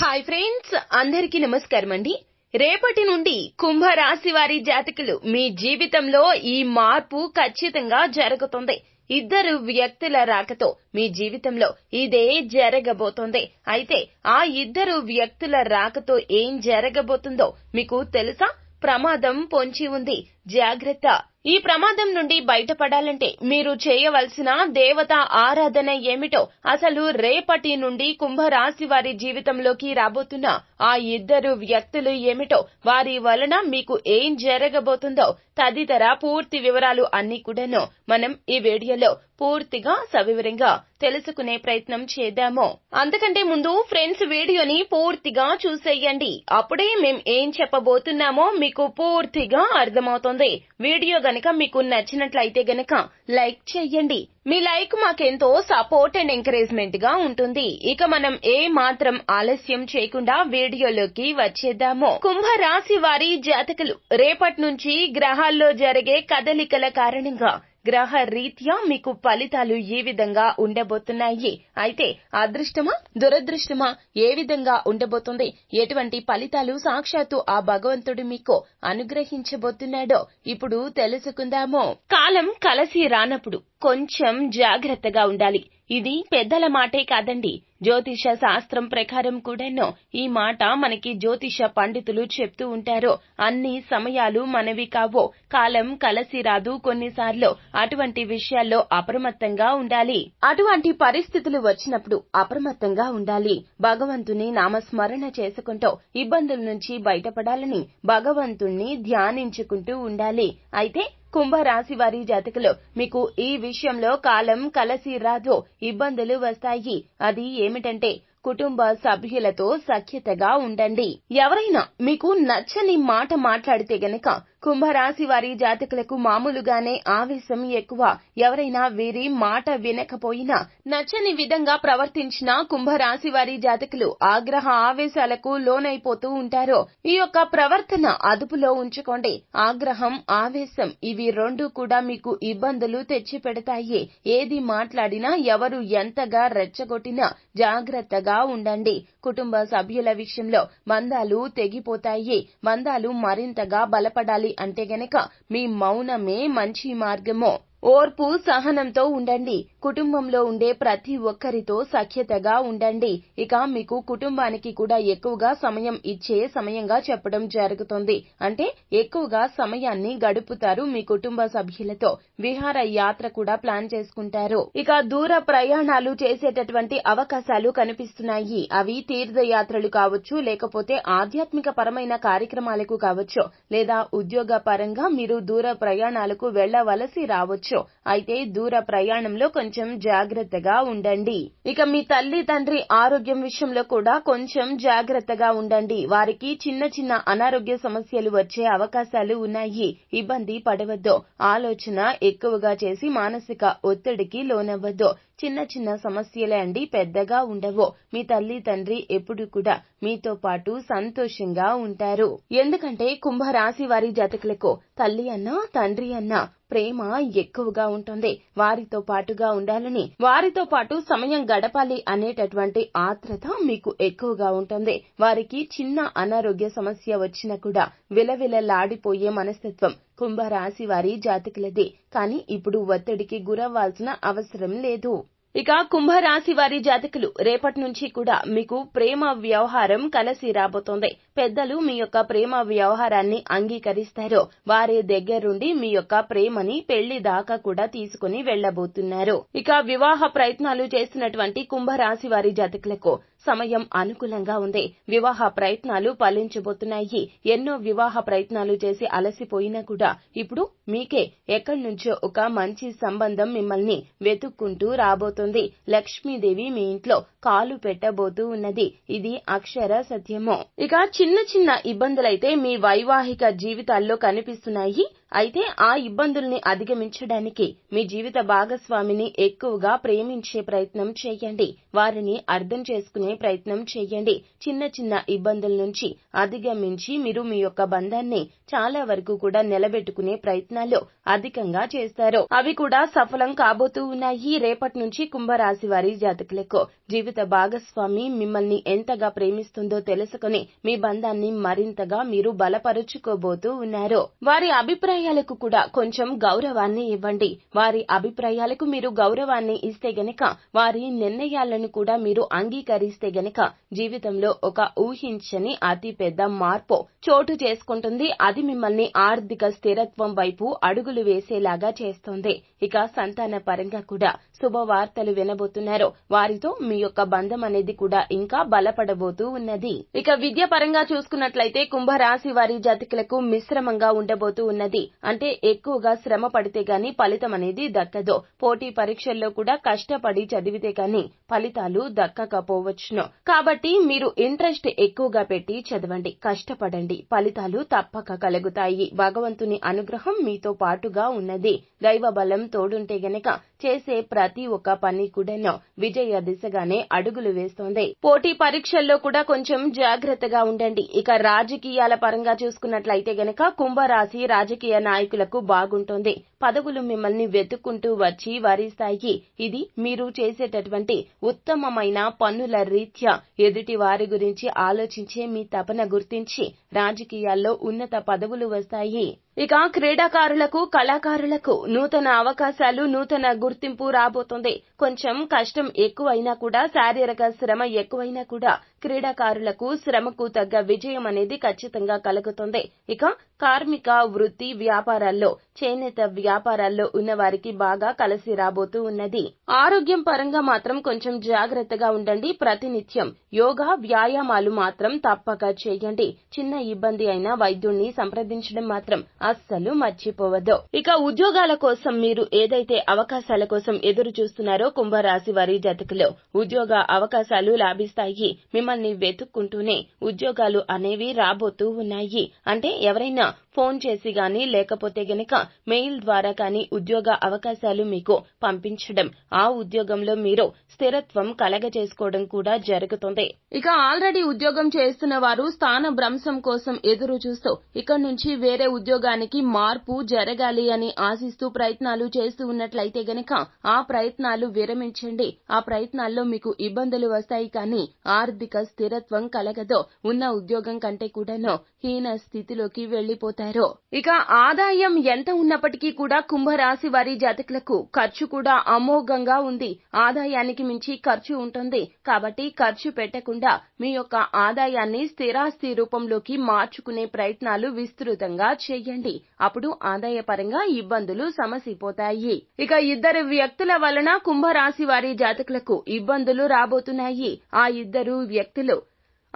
Hi friends అందరికీ నమస్కారం అండి. రేపటి నుండి కుంభరాశి వారి జాతకులు మీ జీవితంలో ఈ మార్పు ఖచ్చితంగా జరుగుతుంది. ఇద్దరు వ్యక్తుల రాకతో మీ జీవితంలో ఇదే జరగబోతోంది. అయితే ఆ ఇద్దరు వ్యక్తుల రాకతో ఏం జరగబోతుందో మీకు తెలుసా? ప్రమాదం పొంచి ఉంది. జాగ్రత్త. ఈ ప్రమాదం నుండి బయటపడాలంటే మీరు చేయవలసిన దేవత ఆరాధన ఏమిటో అసలు రేపటి నుండి కుంభరాశి వారి జీవితంలోకి రాబోతున్న ఆ ఇద్దరు వ్యక్తులు ఏమిటో వారి వలన మీకు ఏం జరగబోతుందో తదితర పూర్తి వివరాలు అన్ని కూడాను మనం ఈ వీడియోలో పూర్తిగా సవివరంగా తెలుసుకునే ప్రయత్నం చేద్దాము. అంతకంటే ముందు ఫ్రెండ్స్ వీడియోని పూర్తిగా చూసేయండి. అప్పుడే మేం ఏం చెప్పబోతున్నామో మీకు పూర్తిగా అర్థమవుతుంది. వీడియో గనక మీకు నచ్చినట్లయితే గనక లైక్ చేయండి మీ లైక్ మాకెంతో సపోర్ట్ అండ్ ఎంకరేజ్మెంట్గా ఉంటుంది. ఇక మనం ఏ మాత్రం ఆలస్యం చేయకుండా వీడియోలోకి వచ్చేద్దాము. కుంభరాశి వారి జాతకులు. రేపటి నుంచి గ్రహాల్లో జరిగే కదలికల కారణంగా గ్రహ రీత్యా మీకు ఫలితాలు ఈ విధంగా ఉండబోతున్నాయి. అయితే అదృష్టమా దురదృష్టమా ఏ విధంగా ఉండబోతుంది? ఎటువంటి ఫలితాలు సాక్షాత్తు ఆ భగవంతుడు మీకు అనుగ్రహించబోతున్నాడో ఇప్పుడు తెలుసుకుందాము. కాలం కలసి రానప్పుడు కొంచెం జాగ్రత్తగా ఉండాలి. ఇది పెద్దల మాటే కాదండి. జ్యోతిష శాస్త్రం ప్రకారం కూడానో ఈ మాట మనకి జ్యోతిష పండితులు చెప్తూ ఉంటారు. అన్ని సమయాలు మనవి కావో. కాలం కలసి రాదు కొన్నిసార్లు. అటువంటి విషయాల్లో అప్రమత్తంగా ఉండాలి. అటువంటి పరిస్థితులు వచ్చినప్పుడు అప్రమత్తంగా ఉండాలి. భగవంతుని నామస్మరణ చేసుకుంటూ ఇబ్బందుల నుంచి బయటపడాలని భగవంతుణ్ణి ధ్యానించుకుంటూ ఉండాలి. అయితే కుంభరాశి వారి జాతకులు మీకు ఈ విషయంలో కాలం కలసి రాదు ఇబ్బందులు వస్తాయి. అది ఏమిటంటే కుటుంబ సభ్యులతో సఖ్యతగా ఉండండి. ఎవరైనా మీకు నచ్చని మాట మాట్లాడితే గనక కుంభరాశి వారి జాతకులకు మామూలుగానే ఆవేశం ఎక్కువ. ఎవరైనా వీరి మాట వినకపోయినా నచ్చని విధంగా ప్రవర్తించిన కుంభరాశి వారి జాతకులు ఆగ్రహ ఆవేశాలకు లోనైపోతూ ఉంటారు. ఈ యొక్క ప్రవర్తన అదుపులో ఉంచుకోండి. ఆగ్రహం ఆవేశం ఇవి రెండు కూడా మీకు ఇబ్బందులు తెచ్చి పెడతాయి ఏది మాట్లాడినా ఎవరు ఎంతగా రెచ్చగొట్టినా జాగ్రత్తగా ఉండండి. కుటుంబ సభ్యుల విషయంలో బంధాలు తెగిపోతాయి. బంధాలు మరింతగా బలపడాలి అంటే గనక మీ మౌనమే మంచి మార్గమో. ఓర్పు సహనంతో ఉండండి. కుటుంబంలో ఉండే ప్రతి ఒక్కరితో సఖ్యతగా ఉండండి. ఇక మీకు కుటుంబానికి కూడా ఎక్కువగా సమయం ఇచ్చే సమయంగా చెప్పడం జరుగుతుంది. అంటే ఎక్కువగా సమయాన్ని గడుపుతారు మీ కుటుంబ సభ్యులతో. విహార యాత్ర కూడా ప్లాన్ చేసుకుంటారు. ఇక దూర ప్రయాణాలు చేసేటటువంటి అవకాశాలు కనిపిస్తున్నాయి. అవి తీర్థయాత్రలు కావచ్చు లేకపోతే ఆధ్యాత్మిక పరమైన కార్యక్రమాలకు కావచ్చు లేదా ఉద్యోగ పరంగా మీరు దూర ప్రయాణాలకు వెళ్ళవలసి రావచ్చు. అయితే దూర ప్రయాణంలో కొంచెం జాగ్రత్తగా ఉండండి. ఇక మీ తల్లి తండ్రి ఆరోగ్యం విషయంలో కూడా కొంచెం జాగ్రత్తగా ఉండండి. వారికి చిన్న చిన్న అనారోగ్య సమస్యలు వచ్చే అవకాశాలు ఉన్నాయి. ఇబ్బంది పడవద్దు. ఆలోచన ఎక్కువగా చేసి మానసిక ఒత్తిడికి లోనవ్వద్దు. చిన్న చిన్న సమస్యలే అండి పెద్దగా ఉండవు. మీ తల్లి తండ్రి ఎప్పుడు కూడా మీతో పాటు సంతోషంగా ఉంటారు. ఎందుకంటే కుంభరాశి వారి జాతకులకు తల్లి అన్నా తండ్రి అన్నా ప్రేమ ఎక్కువగా ఉంటుంది. వారితో పాటుగా ఉండాలని వారితో పాటు సమయం గడపాలి అనేటటువంటి ఆత్రత మీకు ఎక్కువగా ఉంటుంది. వారికి చిన్న అనారోగ్య సమస్య వచ్చినా కూడా విలవిలలాడిపోయే మనస్తత్వం కుంభరాశి వారి జాతకులది. కానీ ఇప్పుడు ఒత్తిడికి గురవ్వాల్సిన అవసరం లేదు. ఇక కుంభరాశి వారి జాతకులు రేపటి నుంచి కూడా మీకు ప్రేమ వ్యవహారం కలిసి రాబోతోంది. పెద్దలు మీ యొక్క ప్రేమ వ్యవహారాన్ని అంగీకరిస్తారు. వారి దగ్గరుండి మీ యొక్క ప్రేమని పెళ్ళి దాకా కూడా తీసుకుని వెళ్ళబోతున్నారు ఇక వివాహ ప్రయత్నాలు చేస్తున్నటువంటి కుంభరాశి వారి జాతకులకు సమయం అనుకూలంగా ఉంది. వివాహ ప్రయత్నాలు ఫలించబోతున్నాయి. ఎన్నో వివాహ ప్రయత్నాలు చేసి అలసిపోయినా కూడా ఇప్పుడు మీకే ఎక్కడి నుంచో ఒక మంచి సంబంధం మిమ్మల్ని వెతుక్కుంటూ రాబోతుంది. లక్ష్మీదేవి మీ ఇంట్లో కాలు పెట్టబోతూ ఉన్నది. ఇది అక్షర సత్యము. ఇక చిన్న చిన్న ఇబ్బందులైతే మీ వైవాహిక జీవితాల్లో కనిపిస్తున్నాయి. అయితే ఆ ఇబ్బందుల్ని అధిగమించడానికి మీ జీవిత భాగస్వామిని ఎక్కువగా ప్రేమించే ప్రయత్నం చేయండి. వారిని అర్థం చేసుకునే ప్రయత్నం చేయండి. చిన్న చిన్న ఇబ్బందుల నుంచి అధిగమించి మీరు మీ యొక్క బంధాన్ని చాలా వరకు కూడా నిలబెట్టుకునే ప్రయత్నాలు అధికంగా చేస్తారు. అవి కూడా సఫలం కాబోతూ ఉన్నాయి. రేపటి నుంచి కుంభరాశి వారి జాతకులకు జీవిత భాగస్వామి మిమ్మల్ని ఎంతగా ప్రేమిస్తుందో తెలుసుకుని మీ బంధాన్ని మరింతగా మీరు బలపరుచుకోబోతూ ఉన్నారు. వారి అభిప్రాయం అభిప్రాయాలకు కూడా కొంచెం గౌరవాన్ని ఇవ్వండి. వారి అభిప్రాయాలకు మీరు గౌరవాన్ని ఇస్తే గనక వారి నిర్ణయాలను కూడా మీరు అంగీకరిస్తే గనక జీవితంలో ఒక ఊహించని అతి పెద్ద మార్పు చోటు చేసుకుంటుంది. అది మిమ్మల్ని ఆర్థిక స్థిరత్వం వైపు అడుగులు వేసేలాగా చేస్తుంది. ఇక సంతాన పరంగా కూడా శుభవార్తలు వినబోతున్నారో. వారితో మీ యొక్క బంధం అనేది కూడా ఇంకా బలపడబోతూ ఉన్నది. ఇక విద్య పరంగా చూసుకున్నట్లయితే కుంభరాశి వారి జాతకులకు మిశ్రమంగా ఉండబోతూ ఉన్నది. అంటే ఎక్కువగా శ్రమ పడితే గాని ఫలితం అనేది దక్కదు. పోటీ పరీక్షల్లో కూడా కష్టపడి చదివితే గాని ఫలితాలు దక్కకపోవచ్చును. కాబట్టి మీరు ఇంట్రెస్ట్ ఎక్కువగా పెట్టి చదవండి కష్టపడండి. ఫలితాలు తప్పక కలుగుతాయి. భగవంతుని అనుగ్రహం మీతో పాటుగా ఉన్నది. దైవ బలం తోడుంటే గనక చేసే ప్రతి ఒక్క పని కూడాను విజయ దిశగానే అడుగులు వేస్తోంది. పోటీ పరీక్షల్లో కూడా కొంచెం జాగ్రత్తగా ఉండండి. ఇక రాజకీయాల పరంగా చూసుకున్నట్లయితే గనక కుంభరాశి రాజకీయ నాయకులకు బాగుంటోంది. పదవులు మిమ్మల్ని వెతుక్కుంటూ వచ్చి వరిస్తాయి. ఇది మీరు చేసేటటువంటి ఉత్తమమైన పన్నుల రీత్యా ఎదుటి వారి గురించి ఆలోచించే మీ తపన గుర్తించి రాజకీయాల్లో ఉన్నత పదవులు వస్తాయి. ఇక క్రీడాకారులకు కళాకారులకు నూతన అవకాశాలు నూతన గుర్తింపు రాబోతోంది. కొంచెం కష్టం ఎక్కువైనా కూడా శారీరక శ్రమ ఎక్కువైనా కూడా క్రీడాకారులకు శ్రమకు తగ్గ విజయం అనేది ఖచ్చితంగా కలుగుతుంది. ఇక కార్మిక వృత్తి వ్యాపారాల్లో చేనేత వ్యాపారాల్లో ఉన్న వారికి బాగా కలిసి రాబోతూ ఉన్నది. ఆరోగ్యం పరంగా మాత్రం కొంచెం జాగ్రత్తగా ఉండండి. ప్రతినిత్యం యోగా వ్యాయామాలు మాత్రం తప్పక చేయండి. చిన్న ఇబ్బంది అయినా వైద్యుణ్ణి సంప్రదించడం మాత్రం అస్సలు మర్చిపోవద్దు. ఇక ఉద్యోగాల కోసం మీరు ఏదైతే అవకాశాల కోసం ఎదురు చూస్తున్నారో కుంభరాశి వారి జతకులు ఉద్యోగ అవకాశాలు లాభిస్తాయి. మిమ్మల్ని వెతుక్కుంటూనే ఉద్యోగాలు అనేవి రాబోతూ ఉన్నాయి. అంటే ఎవరైనా ఫోన్ చేసి గాని లేకపోతే గనక మెయిల్ ద్వారా కానీ ఉద్యోగ అవకాశాలు మీకు పంపించడం ఆ ఉద్యోగంలో మీరు స్థిరత్వం కలగజేసుకోవడం కూడా జరుగుతుంది. ఇక ఆల్రెడీ ఉద్యోగం చేస్తున్న వారు స్థాన భ్రంశం కోసం ఎదురు చూస్తూ ఇక్కడ నుంచి వేరే ఉద్యోగానికి మార్పు జరగాలి అని ఆశిస్తూ ప్రయత్నాలు చేస్తూ ఉన్నట్లయితే గనక ఆ ప్రయత్నాలు విరమించండి. ఆ ప్రయత్నాల్లో మీకు ఇబ్బందులు వస్తాయి కానీ ఆర్థిక స్థిరత్వం కలగదో. ఉన్న ఉద్యోగం కంటే కూడాను హీన స్థితిలోకి వెళ్ళిపోతారు ఇక ఆదాయం ఎంత ఉన్నప్పటికీ కూడా కుంభరాశి వారి జాతకులకు ఖర్చు కూడా అమోఘంగా ఉంది. ఆదాయానికి మించి ఖర్చు ఉంటుంది. కాబట్టి ఖర్చు పెట్టకుండా మీ యొక్క ఆదాయాన్ని స్థిరాస్తి రూపంలోకి మార్చుకునే ప్రయత్నాలు విస్తృతంగా చేయండి. అప్పుడు ఆదాయపరంగా ఇబ్బందులు సమసిపోతాయి. ఇక ఇద్దరు వ్యక్తుల వలన కుంభరాశి వారి జాతకులకు ఇబ్బందులు రాబోతున్నాయి. ఆ ఇద్దరు వ్యక్తులు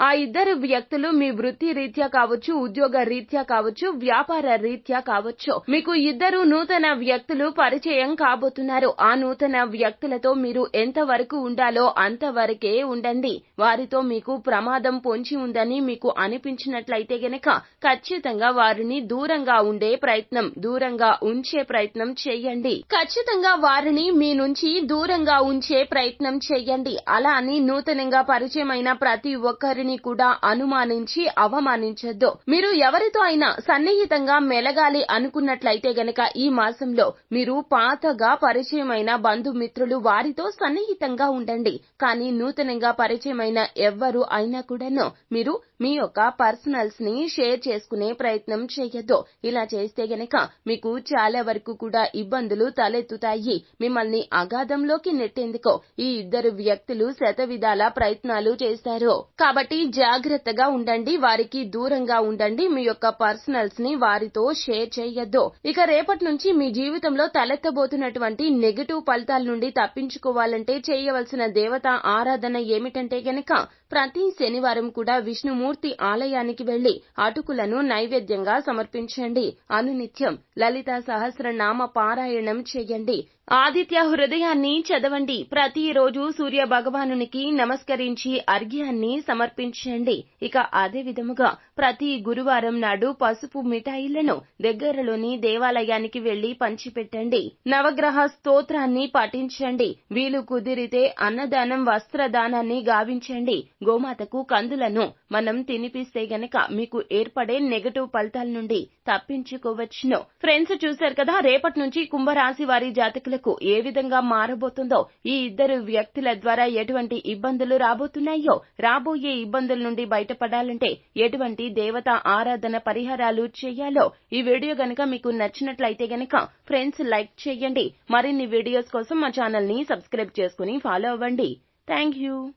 ఆ ఇద్దరు వ్యక్తులు మీ వృత్తి రీత్యా కావచ్చు ఉద్యోగ రీత్యా కావచ్చు వ్యాపార రీత్యా కావచ్చు. మీకు ఇద్దరు నూతన వ్యక్తులు పరిచయం కాబోతున్నారు. ఆ నూతన వ్యక్తులతో మీరు ఎంత వరకు ఉండాలో అంతవరకే ఉండండి. వారితో మీకు ప్రమాదం పొంచి ఉందని మీకు అనిపించినట్లయితే గనక ఖచ్చితంగా వారిని దూరంగా ఉండే ప్రయత్నం దూరంగా ఉంచే ప్రయత్నం చేయండి. ఖచ్చితంగా వారిని మీ నుంచి దూరంగా ఉంచే ప్రయత్నం చేయండి. అలా అని నూతనంగా పరిచయమైన ప్రతి ఒక్కరిని కూడా అనుమానించి అవమానించొద్దు. మీరు ఎవరితో అయినా సన్నిహితంగా మెలగాలి అనుకున్నట్లయితే గనక ఈ మాసంలో మీరు పాతగా పరిచయమైన బంధుమిత్రులు వారితో సన్నిహితంగా ఉండండి. కానీ నూతనంగా పరిచయమైన ఎవ్వరు అయినా కూడాను మీరు మీ యొక్క పర్సనల్స్ని షేర్ చేసుకునే ప్రయత్నం చేయొద్దు. ఇలా చేస్తే గనక మీకు చాలా వరకు కూడా ఇబ్బందులు తలెత్తుతాయి. మిమ్మల్ని అగాధంలోకి నెట్టేందుకు ఈ ఇద్దరు వ్యక్తులు శతవిధాల ప్రయత్నాలు చేస్తారు. కాబట్టి జాగ్రత్తగా ఉండండి వారికి దూరంగా ఉండండి మీ యొక్క పర్సనల్స్ని వారితో షేర్ చేయొద్దు. ఇక రేపటి నుంచి మీ జీవితంలో తలెత్తబోతున్నటువంటి నెగటివ్ ఫలితాల నుండి తప్పించుకోవాలంటే చేయవలసిన దేవత ఆరాధన ఏమిటంటే గనక ప్రతి శనివారం కూడా మూర్తి ఆలయానికి వెళ్ళి అటుకులను నైవేద్యంగా సమర్పించండి. అనునిత్యం లలిత సహస్రనామ పారాయణం చేయండి. ఆదిత్య హృదయాన్ని చదవండి. ప్రతిరోజు సూర్య భగవానునికి నమస్కరించి అర్ఘ్యాన్ని సమర్పించండి. ఇక అదే విధముగా ప్రతి గురువారం నాడు పసుపు మిఠాయిలను దగ్గరలోని దేవాలయానికి వెళ్ళి పంచిపెట్టండి. నవగ్రహ స్తోత్రాన్ని పఠించండి వీలు కుదిరితే అన్నదానం వస్త్రదానాన్ని గావించండి. గోమాతకు కందులను మనం తినిపిస్తే గనక మీకు ఏర్పడే నెగటివ్ ఫలితాల నుండి తప్పించుకోవచ్చును. ఫ్రెండ్స్ చూశారు కదా రేపటి నుంచి కుంభరాశి వారి జాతకులకు ఏ విధంగా మారబోతుందో ఈ ఇద్దరు వ్యక్తుల ద్వారా ఎటువంటి ఇబ్బందులు రాబోతున్నాయో రాబోయే ఇబ్బందుల నుండి బయటపడాలంటే ఎటువంటి దేవత ఆరాధన పరిహారాలు చేయాలో ఈ వీడియో గనక మీకు నచ్చినట్లయితే గనక ఫ్రెండ్స్ లైక్ చేయండి. మరిన్ని వీడియోస్ కోసం మా ఛానల్ని సబ్స్క్రైబ్ చేసుకుని ఫాలో అవ్వండి. Thank you.